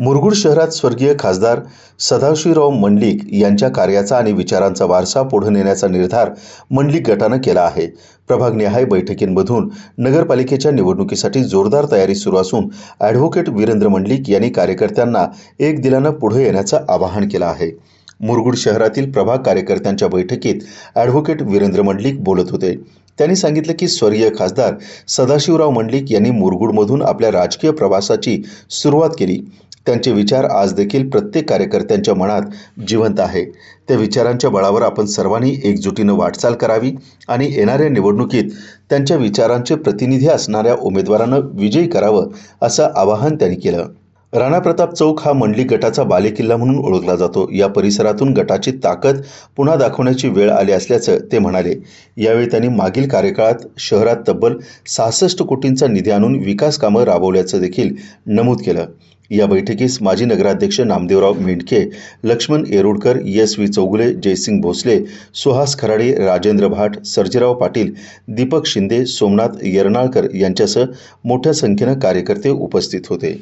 मुरगुड शहरात स्वर्गीय खासदार सदाशिवराव मंडलिक यांच्या कार्याचा आणि विचारांचा वारसा पुढे नेण्याचा निर्धार मंडलिक गटानं केला आहे. प्रभागनिहाय बैठकींमधून नगरपालिकेच्या निवडणुकीसाठी जोरदार तयारी सुरू असून ॲडव्होकेट वीरेंद्र मंडलिक यांनी कार्यकर्त्यांना एक दिलानं पुढे येण्याचं आवाहन केलं आहे. मुरगुड शहरातील प्रभाग कार्यकर्त्यांच्या बैठकीत ॲडव्होकेट वीरेंद्र मंडलिक बोलत होते. त्यांनी सांगितलं की स्वर्गीय खासदार सदाशिवराव मंडलिक यांनी मुरगुडमधून आपल्या राजकीय प्रवासाची सुरुवात केली. त्यांचे विचार आज देखील प्रत्येक कार्यकर्त्यांच्या मनात जिवंत आहे. त्या विचारांच्या बळावर आपण सर्वांनी एकजुटीनं वाटचाल करावी आणि येणाऱ्या निवडणुकीत त्यांच्या विचारांचे प्रतिनिधी असणाऱ्या उमेदवारानं विजयी करावं असं आवाहन त्यांनी केलं. राणा प्रताप चौक हा मंडली गटाचा बालेकिल्ला म्हणून ओळखला जातो. या परिसरातून गटाची ताकद पुन्हा दाखवण्याची वेळ आली असल्याचं ते म्हणाले. यावेळी त्यांनी मागील कार्यकाळात शहरात तब्बल सहासष्ट कोटींचा निधी आणून विकास कामं राबवल्याचं देखील नमूद केलं. या बैठकीस माजी नगराध्यक्ष नामदेवराव मेंढके लक्ष्मण येरुडकर एस व्ही चौगुले जयसिंग भोसले सुहास खराडे राजेंद्र भाट सर्जेराव पाटील दीपक शिंदे सोमनाथ यरनाळकर यांच्यासह मोठ्या संख्येनं कार्यकर्ते उपस्थित होते.